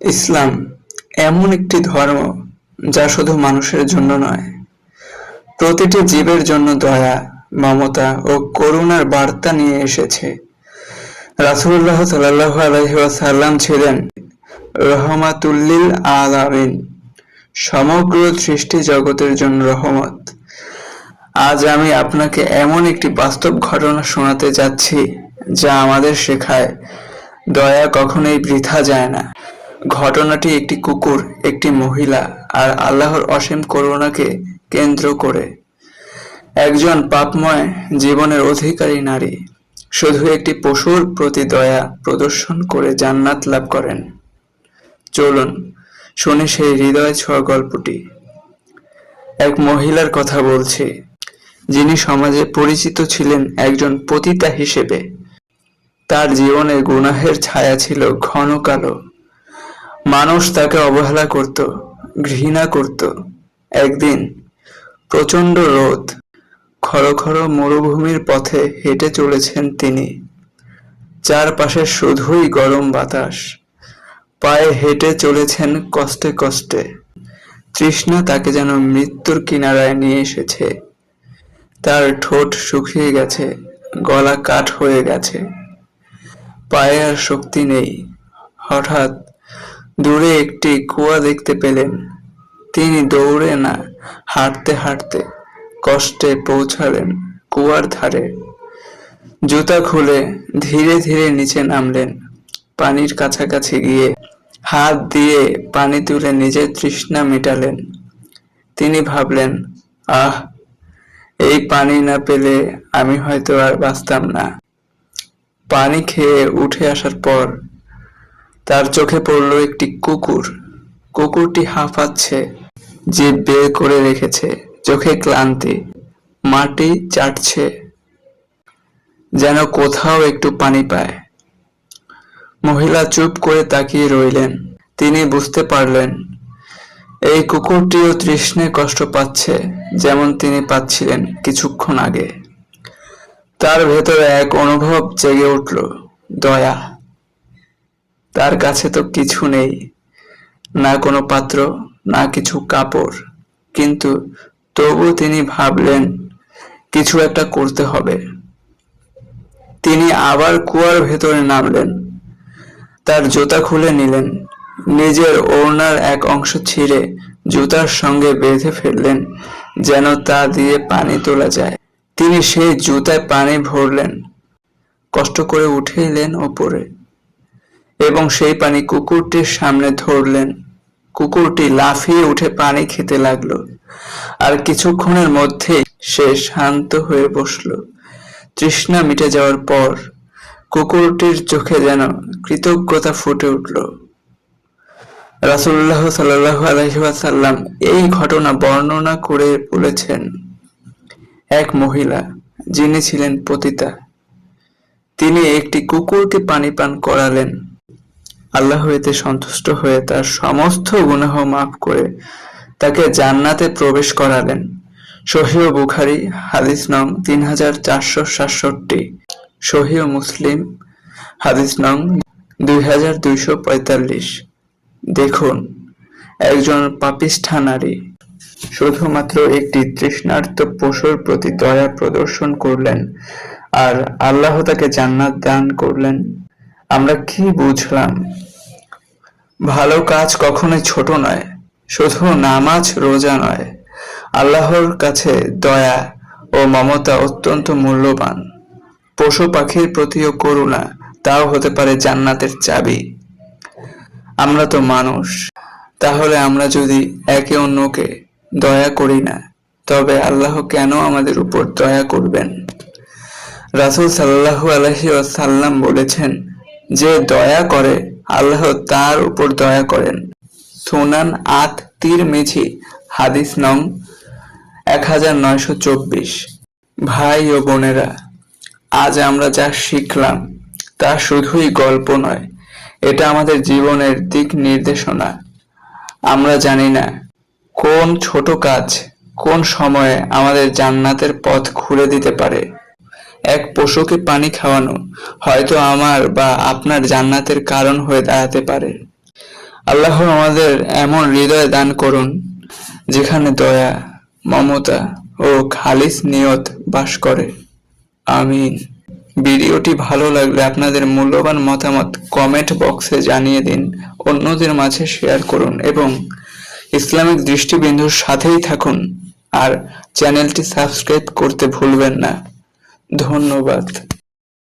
ইসলাম এমন একটি ধর্ম যা শুধু মানুষের জন্য নয়। প্রতিটি জীবের জন্য দয়া, মমতা ও করুণার বার্তা নিয়ে এসেছে। রাসুল্লাহ ওয়াসাল্লাম ছিলেন রহমাতুল্লিল আলামিন। সমগ্র সৃষ্টি জগতের জন্য রহমত। আজ আমি আপনাকে এমন একটি বাস্তব ঘটনা শোনাতে যাচ্ছি যা আমাদের শেখায়, দয়া কখনোই বৃথা যায় না। ঘটনাটি একটি কুকুর, একটি মহিলা আর আল্লাহর অসীম করুণাকে কেন্দ্র করে। একজন পাপময় জীবনের অধিকারী নারী শুধু একটি পশুর প্রতি দয়া প্রদর্শন করে জান্নাত লাভ করেন। চলুন শুনে সেই হৃদয় ছোঁয়া গল্পটি। এক মহিলার কথা বলছি, যিনি সমাজে পরিচিত ছিলেন একজন পতিতা হিসেবে। তার জীবনে গুনাহের ছায়া ছিল ঘন কালো। মানুষ তাকে অবহেলা করত, ঘৃণা করত। একদিন প্রচণ্ড রোদ খড়খড় মরুভূমির পথে হেঁটে চলেছেন তিনি। চারপাশে শুধুই গরম বাতাস। পায়ে হেঁটে চলেছেন কষ্টে কষ্টে। তৃষ্ণা তাকে যেন মৃত্যুর কিনারায় নিয়ে এসেছে। তার ঠোঁট শুকিয়ে গেছে, গলা কাঠ হয়ে গেছে। পায়ে আর শক্তি নেই। হঠাৎ দূরে একটি কুয়া দেখতে পেলেন। তিনি দৌড়ে না, হাঁটতে হাঁটতে কষ্টে পৌঁছালেন কুয়ার ধারে। জুতা খুলে ধীরে ধীরে নিচে নামলেন পানির কাছাকাছি গিয়ে। হাত দিয়ে পানি তুলে নিজের তৃষ্ণা মেটালেন। তিনি ভাবলেন, আহ, এই পানি না পেলে আমি হয়তো আর বাঁচতাম না। পানি খেয়ে উঠে আসার পর তার চোখে পড়ল একটি কুকুর। কুকুরটি হাঁফাচ্ছে জিভ বের করে রেখেছে, চোখে ক্লান্তি, মাটি চাটছে, যেন কোথাও একটু পানি পায়। মহিলা চুপ করে তাকিয়ে রইলেন। তিনি বুঝতে পারলেন, এই কুকুরটিও তৃষ্ণে কষ্ট পাচ্ছে, যেমন তিনি পাচ্ছিলেন কিছুক্ষণ আগে। তার ভেতরে এক অনুভব জেগে উঠল, দয়া। তার কাছে তো কিছু নেই, না কোনো পাত্র, না কিছু কাপড়। কিন্তু তবু তিনি ভাবলেন, কিছু একটা করতে হবে। তিনি আবার কুয়ার ভেতরে নামলেন। তার জুতা খুলে নিলেন। নিজের ওড়নার এক অংশ ছিঁড়ে জুতার সঙ্গে বেঁধে ফেললেন, যেন তা দিয়ে পানি তোলা যায়। তিনি সেই জুতায় পানি ভরলেন। কষ্ট করে উঠে এলেন ওপরে। এবং সেই পানি কুকুরটির সামনে ধরলেন। কুকুরটি লাফিয়ে উঠে পানি খেতে লাগল। আর কিছুক্ষণের মধ্যেই সে শান্ত হয়ে বসল। তৃষ্ণা মিটে যাওয়ার পর কুকুরটির চোখে যেন কৃতজ্ঞতা ফুটে উঠল। রাসুল্লাহ সাল্লাল্লাহু আলাইহি ওয়াসাল্লাম এই ঘটনা বর্ণনা করে বলেছেন, এক মহিলা, যিনি ছিলেন পতিতা, তিনি একটি কুকুরকে পানি পান করালেন। আল্লাহ এতে সন্তুষ্ট হয়ে তার সমস্ত গুনাহ মাফ করে তাকে জান্নাতে প্রবেশ করালেন। সহিহ বুখারি, হাদিস নং তিন হাজার চারশো সাতষট্টি। সহিহ মুসলিম, হাদিস নং দুই হাজার দুইশো পঁয়তাল্লিশ। দেখুন, একজন পাপিষ্ঠা নারী শুধুমাত্র একটি তৃষ্ণার্ত পশুর প্রতি দয়া প্রদর্শন করলেন আর আল্লাহ তাকে জান্নাত দান করলেন। আমরা কি বুঝলাম? ভালো কাজ কখনোই ছোট নয়, শুধু নামাজ রোজা নয়। আল্লাহর কাছে দয়া ও মমতা অত্যন্ত মূল্যবান। পশু পাখির প্রতিও করুণা, তাও হতে পারে জান্নাতের চাবি। আমরা তো মানুষ, তাহলে আমরা যদি একে অন্যকে দয়া করি না, তবে আল্লাহ কেন আমাদের উপর দয়া করবেন? রাসূল সাল্লাল্লাহু আলাইহি সাল্লাম বলেছেন যে দয়া করে, আল্লাহ তার উপর দয়া করেন। সুনান আত তীর মেঝি হাদিস নং এক হাজার নয়শো চব্বিশ। ভাই ও বোনেরা, আজ আমরা যা শিখলাম, তা শুধুই গল্প নয়, এটা আমাদের জীবনের দিক নির্দেশনা। আমরা জানি না কোন ছোট কাজ কোন সময়ে আমাদের জান্নাতের পথ খুলে দিতে পারে। এক পশুকে পানি খাওয়ানো। হয়তো আমার বা আপনার জান্নাতের কারণ হয়ে দাঁড়াতে পারে। আল্লাহ আমাদের এমন হৃদয় দান করুন, যেখানে দয়া, মমতা ও খালিস নিয়ত বাস করে। আমিন। ভিডিওটি ভালো লাগলে আপনাদের মূল্যবান মতামত কমেন্ট বক্সে জানিয়ে দিন, অন্যদের মাঝে শেয়ার করুন এবং ইসলামিক দৃষ্টিবিন্দুর সাথেই থাকুন। আর চ্যানেলটি সাবস্ক্রাইব করতে ভুলবেন না। ধন্যবাদ।